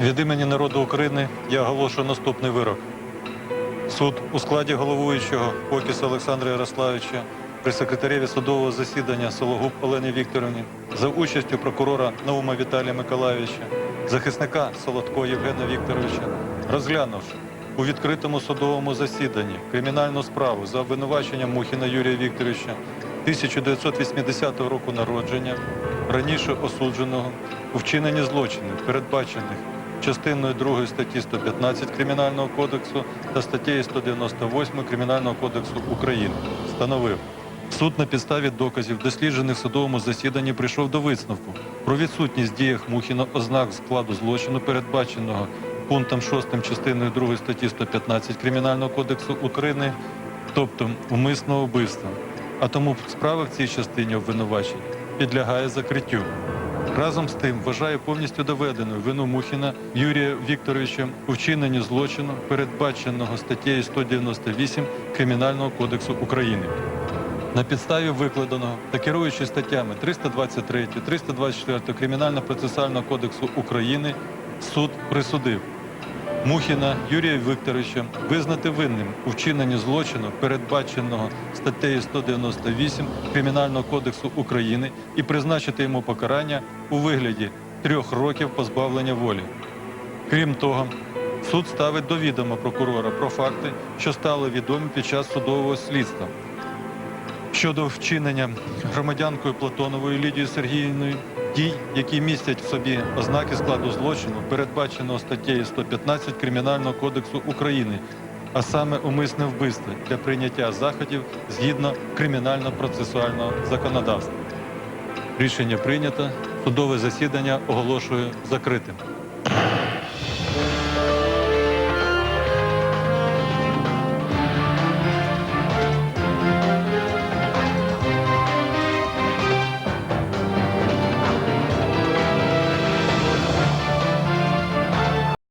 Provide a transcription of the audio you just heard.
Від імені народу України я оголошую наступний вирок. Суд у складі головуючого Покіса Олександра Ярославича при секретареві судового засідання Сологуб Олені Вікторівні за участю прокурора Наума Віталія Миколайовича, захисника Солодко Євгена Вікторовича, розглянувши у відкритому судовому засіданні кримінальну справу за обвинуваченням Мухіна Юрія Вікторовича 1980 року народження, раніше осудженого у вчиненні злочинів, передбачених частиною 2 статті 115 Кримінального кодексу та статтею 198 Кримінального кодексу України встановив. Суд на підставі доказів, досліджених в судовому засіданні, прийшов до висновку про відсутність діях Мухіна ознак складу злочину, передбаченого пунктом 6 частиною 2 статті 115 Кримінального кодексу України, тобто умисного вбивства. А тому справа в цій частині обвинувачень підлягає закриттю. Разом з тим вважаю повністю доведеною вину Мухіна Юрія Вікторовича у вчиненні злочину, передбаченого статтею 198 Кримінального кодексу України. На підставі викладеного та керуючи статтями 323, 324 Кримінально-процесуального кодексу України, суд присудив Мухіна Юрія Вікторовича визнати винним у вчиненні злочину, передбаченого статтею 198 Кримінального кодексу України, і призначити йому покарання у вигляді трьох років позбавлення волі. Крім того, суд ставить до відома прокурора про факти, що стали відомі під час судового слідства щодо вчинення громадянкою Платоновою Лідією Сергіївною дій, які містять в собі ознаки складу злочину, передбаченого статтею 115 Кримінального кодексу України, а саме умисне вбивство для прийняття заходів згідно кримінально-процесуального законодавства. Рішення прийнято. Судове засідання оголошую закритим.